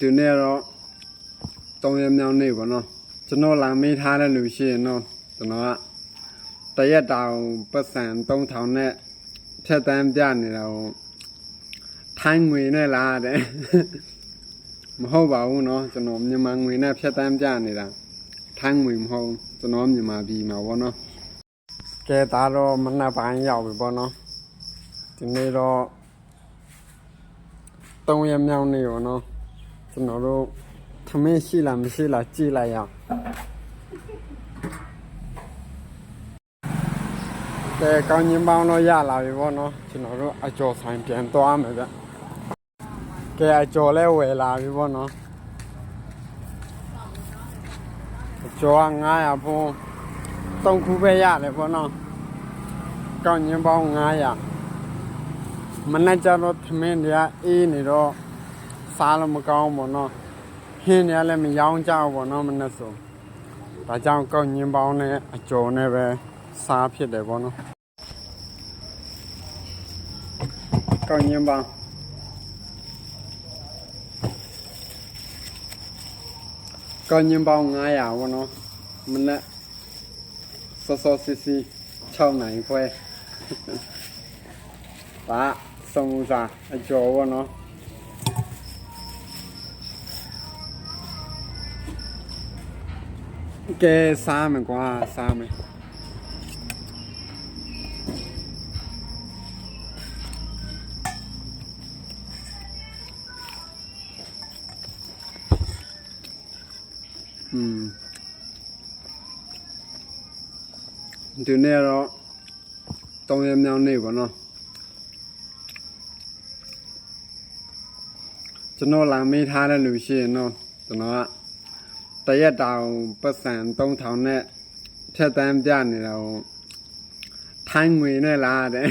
ဒီနေ့တော့တုံးရမြောင်းနေပါတော့ကျွန်တော်လာမေးထားတဲ့လူရှိရင်တော့ကျွန်တော်ကတရက်တောင်ပတ်စံ3000နဲ့ဖြတ်တန်းပြနေတာကိုထိုင်းငွေနဲ့လားတဲ့ မဟုတ်ပါဘူးเนาะကျွန်တော်မြန်မာငွေနဲ့ဖြတ်တန်းပြနေတာထိုင်းငွေမဟုတ်ကျွန်တော်မြန်မာပြည်မှာပေါ့နော်ကဲဒါတော့မနက်ပိုင်းရောက်ပြီပေါ့နော်ဒီနေ့တော့တုံးရမြောင်းနေပါနော် ကျွန်တော်တို့သမင်းရှိလားမရှိလားကြည့်လိုက်ရအောင်ကဲကောင်းချင်းပေါင်းတော့ရလာပြီပေါ့နော်ကျွန်တော်တို့အကျော်ဆိုင်ပြန်သွားမယ်ဗျကဲအကျော်လဲဝယ်လာပြီပေါ့နော်အကျော်က900ဖုန်းတုံးခုပဲရတယ်ပေါ့နော်ကောင်းချင်းပေါင်း900မနေ့ကျတော့သမင်းတွေကအေးနေတော့ စားလို့မကောင်းဘူးနော်ဟင်းတွေကလည်းမရောင်းကြဘူးပေါ့နော်မနေ့ဆိုဒါကြောင့်ကောက်ညင်းပေါင်းနဲ့အကျော်နဲ့ပဲစားဖြစ်တယ်ပေါ့နော်ကောက်ညင်းပေါင်းကောက်ညင်းပေါင်း900ပေါ့နော်မနေ့စောစောစီစီ6နိုင်ခွဲဒါစုံစာအကျော်ပေါ့နော် ကဲစားမယ်ကွာစားမယ်อืมဒီနေ့တော့တောင်းရမြောင်းနေပါနော်ကျွန်တော်လာမေးထားတဲ့လူရှိရင်တော့ကျွန်တော်က တရက်တောင်ပတ်စံ3000နဲ့ဖြတ်တန်းပြနေတာကိုထိုင်းငွေနဲ့လားတဲ့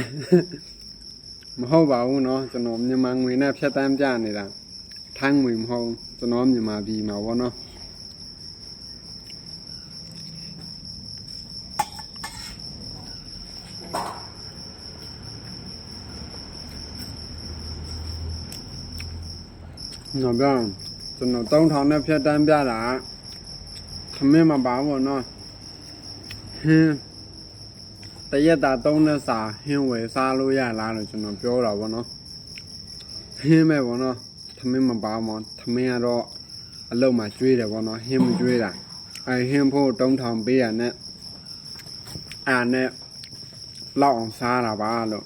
မဟုတ်ပါဘူးเนาะကျွန်တော်မြန်မာငွေနဲ့ဖြတ်တန်းပြနေတာထိုင်းငွေမဟုတ်ကျွန်တော်မြန်မာပြည်မှာပေါ့နော်နော်ဗျာကျွန်တော်3000နဲ့ဖြတ်တန်းပြတာ ခမင်းမပါဘူးနော်ဟင်းတရက်တာသုံးနဲ့စာဟင်းဝယ်စားလို့ရလားလို့ကျွန်တော်ပြောတာဗောနော်ဟင်းမဲ့ဗောနော်ခမင်းမပါမောခမင်းကတော့အလုံးမှာကျွေးတယ်ဗောနော်ဟင်းမကျွေးတာအဲဟင်းဖို့တုံးထောင်ပေးရနဲ့အာနဲ့လောက်အောင်စားတာပါလို့